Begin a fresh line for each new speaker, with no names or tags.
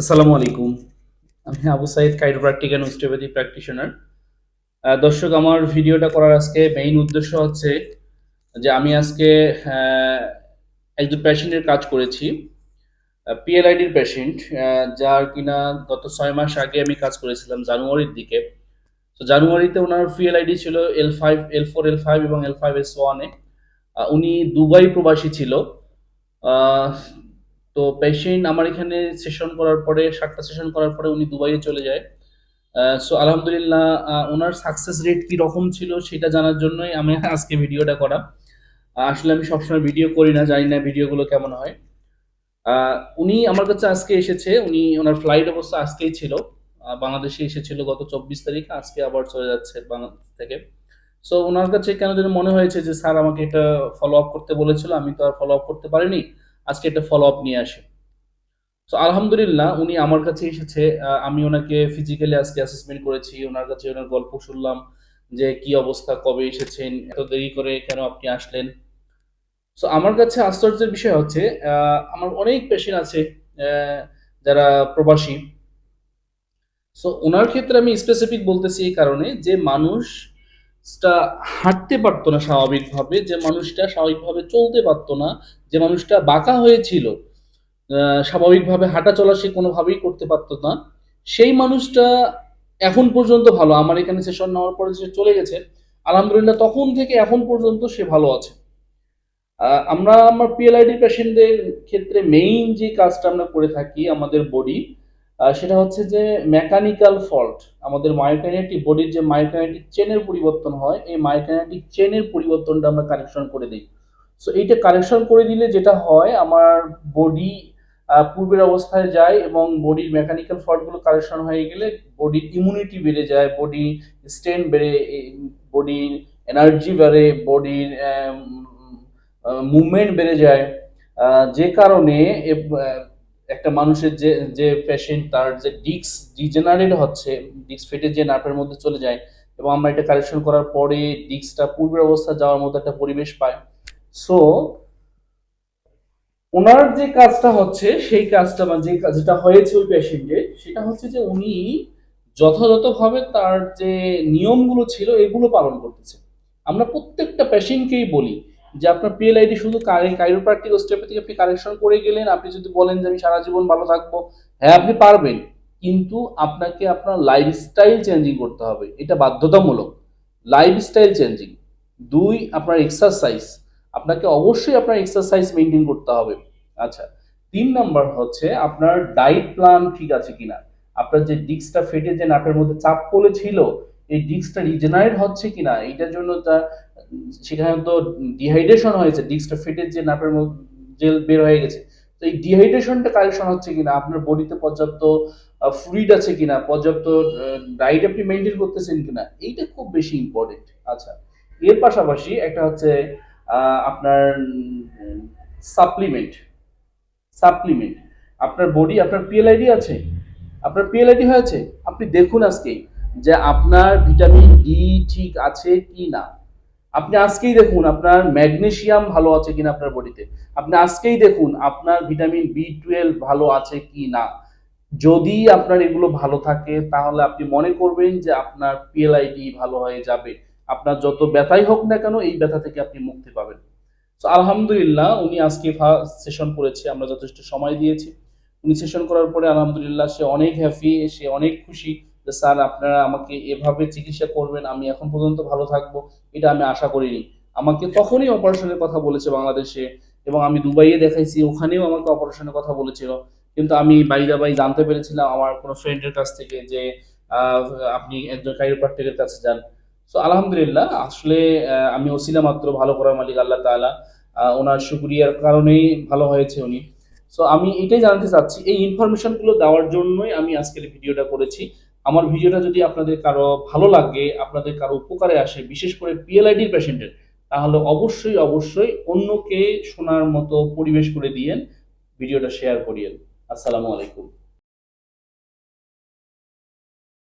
আসসালামু আলাইকুম। আমি Abu Saeed chiropractic and osteopathy practitioner. দর্শক, আমার ভিডিওটা করার আজকে মেইন উদ্দেশ্য হচ্ছে যে আমি আজকে একজন পেশেন্টের কাজ করেছি। পিএলআইডির পেশেন্ট যার কিনা গত ছয় মাস আগে আমি কাজ করেছিলাম জানুয়ারির দিকে। তো জানুয়ারিতে ওনার পিএলআইডি ছিল L five L four L five এবং এল ফাইভ এস ওয়ানে উনি দুবাই প্রবাসী ছিল। তো পেশেন্ট আমার এখানে সেশন করার পরে, সাতটা সেশন করার পরে উনি দুবাইয়ে চলে যায়। সো আলহামদুলিল্লাহ ওনার সাকসেস রেট কি রকম ছিল সেটা জানার জন্যই আমি আজকে ভিডিওটা করা। আসলে আমি সবসময় ভিডিও করি না, জানি না ভিডিওগুলো কেমন হয়। উনি আমার কাছে আজকে এসেছে, উনি ওনার ফ্লাইট অবস্থা আজকেই ছিল। বাংলাদেশে এসেছিল গত চব্বিশ তারিখ, আজকে আবার চলে যাচ্ছে বাংলাদেশ থেকে। সো ওনার কাছে কেন যেন মনে হয়েছে যে, স্যার, আমাকে এটা ফলো আপ করতে বলেছিল, আমি তো আর ফলো আপ করতে পারিনি। আজকে একটা ফলো আপ নিয়ে আসে। তো আলহামদুলিল্লাহ, উনি আমার কাছে এসেছে আমি ওনাকে ফিজিক্যালি আজকে অ্যাসেসমেন্ট করেছি, ওনার কাছে ওনার গল্প শুনলাম, যে কি অবস্থা, কবে এসেছেন, এত দেরি করে কেন আপনি আসলেন? সো আমার কাছে আশ্চর্যের বিষয় হচ্ছে আমার অনেক পেশেন্ট আছে যারা প্রবাসী। সো ওনার ক্ষেত্রে আমি স্পেসিফিক বলতেছি এই কারণে যে মানুষটা হাঁটতে পারতো না স্বাভাবিকভাবে, যে মানুষটা স্বাভাবিকভাবে চলতে পারতো না, যে মানুষটা বাঁকা হয়েছিল স্বাভাবিকভাবে হাঁটা চলা সে কোনোভাবেই করতে পারতো না। সেই মানুষটা এখন পর্যন্ত ভালো। আমার এখানে সেশন নেওয়ার পরে সে চলে গেছে। আলহামদুলিল্লাহ তখন থেকে এখন পর্যন্ত সে ভালো আছে। আমরা আমার পিএলআইডি পেশেন্টদের ক্ষেত্রে মেইন যে কাজটা আমরা করে থাকি আমাদের বডি সেটা হচ্ছে যে মেকানিক্যাল ফল্ট আমাদের মায়োকাইনেটিক বডির যে মায়োকাইনেটিক চেনের পরিবর্তন হয়, এই মায়োকাইনেটিক চেনের পরিবর্তনটা আমরা কারেকশন করে দিই। সো এইটা কারেকশন করে দিলে যেটা হয়, আমার বডি পূর্বের অবস্থায় যায় এবং বডির মেকানিক্যাল ফল্টগুলো কারেকশন হয়ে গেলে বডির ইমিউনিটি বেড়ে যায় বডি স্ট্রেন বেড়ে বডির এনার্জি বেড়ে বডির মুভমেন্ট বেড়ে যায়। যে কারণে একটা মানুষের যে যে পেশেন্ট তার যে ডিক্স ডিজেনারেট হচ্ছে ডিক্স ফেটে যে নার্ভের মধ্যে চলে যায়, এবং আমরা এটা কারেকশন করার পরে ডিক্সটা পূর্বের অবস্থা যাওয়ার মতো একটা পরিবেশ পায় সো ওনার যে কাজটা হচ্ছে, সেই কাজটা বা যে কাজ- যেটা হয়েছে ওই পেশেন্টের সেটা হচ্ছে যে উনি যথাযথভাবে তার যে নিয়মগুলো ছিল, এগুলো পালন করতেছে। আমরা প্রত্যেকটা পেশেন্টকেই বলি যে আপনার পিএলআইডি শুধু কাইরোপ্র্যাকটিক ওস্টিওপ্যাথিক আপনি কারেকশন করে গেলেন, আপনি যদি বলেন যে আমি সারা জীবন ভালো থাকব হ্যাঁ আপনি পারবেন। কিন্তু আপনাকে আপনার লাইফস্টাইল চেঞ্জিং করতে হবে। এটা বাধ্যতামূলক। লাইফস্টাইল চেঞ্জিং দুই, আপনার এক্সারসাইজ আপনাকে অবশ্যই আপনার এক্সারসাইজ মেনটেন করতে হবে। আচ্ছা তিন নাম্বার হচ্ছে আপনার ডায়েট প্ল্যান ঠিক আছে কিনা? আপনার যে ডিস্কটা ফেটে যে নাটের মধ্যে চাপ পড়েছিল, এই ডিস্কটা রিজেনারেট হচ্ছে কিনা? এইটার জন্য তার সেখানে তো ডিহাইড্রেশন হয়েছে ডিস্কটা ফেটে যে মধ্যে জেল বের হয়ে গেছে। তো এই ডিহাইড্রেশনটা কারেকশন হচ্ছে কিনা? আপনার বডিতে পর্যাপ্ত ফ্লুইড আছে কিনা? পর্যাপ্ত ডায়েট আপনি মেনটেন করতেছেন কিনা? এইটা খুব বেশি ইম্পর্টেন্ট আচ্ছা এর পাশাপাশি একটা হচ্ছে আপনার সাপ্লিমেন্ট সাপ্লিমেন্ট আপনার বডি আপনার পিএলআইডি আছে? আপনার পিএলআইডি হয়েছে? আপনি দেখুন আজকে যে আপনার ভিটামিন ডি ঠিক আছে কি না আপনি আজকেই দেখুন আপনার ম্যাগনেসিয়াম ভালো আছে কিনা আপনার বডিতে আপনি আজকেই দেখুন আপনার ভিটামিন বি টুয়েলভ ভালো আছে কি না যদি আপনার এগুলো ভালো থাকে, তাহলে আপনি মনে করবেন যে আপনার পিএলআইডি ভালো হয়ে যাবে। আপনার যত ব্যথাই হোক না কেন, এই ব্যথা থেকে আপনি মুক্তি পাবেন। তো আলহামদুলিল্লাহ, উনি আজকে সেশন করেছে, আমরা যথেষ্ট সময় দিয়েছি। উনি সেশন করার পরে আলহামদুলিল্লাহ, সে অনেক হ্যাপি সে অনেক খুশি। স্যার আপনারা আমাকে এভাবে চিকিৎসা করবেন আমি এখন পর্যন্ত ভালো থাকব। এটা আমি আশা করিনি। আমাকে তখনই অপারেশনের কথা বলেছে বাংলাদেশে এবং আমি দুবাইয়ে দেখাইছি ওখানেও আমাকে অপারেশনের কথা বলেছিল। কিন্তু আমি বাইদা বাই জানতে পেরেছিলাম আমার কোনো ফ্রেন্ডের কাছ থেকে যে আপনি একজন কাইরোপ্রাক্টিকের কাছে যান। তো আলহামদুলিল্লাহ আসলে আমি ওসিলা মাত্র ভালো করার মালিক আল্লাহ আহ, ওনার শুক্রিয়ার কারণেই ভালো হয়েছে উনি। সো আমি এটাই জানতে চাচ্ছি এই ইনফরমেশনগুলো দেওয়ার জন্যই আমি আজকের ভিডিওটা করেছি। আমার ভিডিওটা যদি আপনাদের কারও ভালো লাগে, আপনাদের কারও উপকারে আসে, বিশেষ করে পিএলআইডির পেশেন্টের তাহলে অবশ্যই অবশ্যই অন্যকে শোনার মতো পরিবেশ করে দিয়েন, ভিডিওটা শেয়ার করিয়েন। আসসালামু আলাইকুম।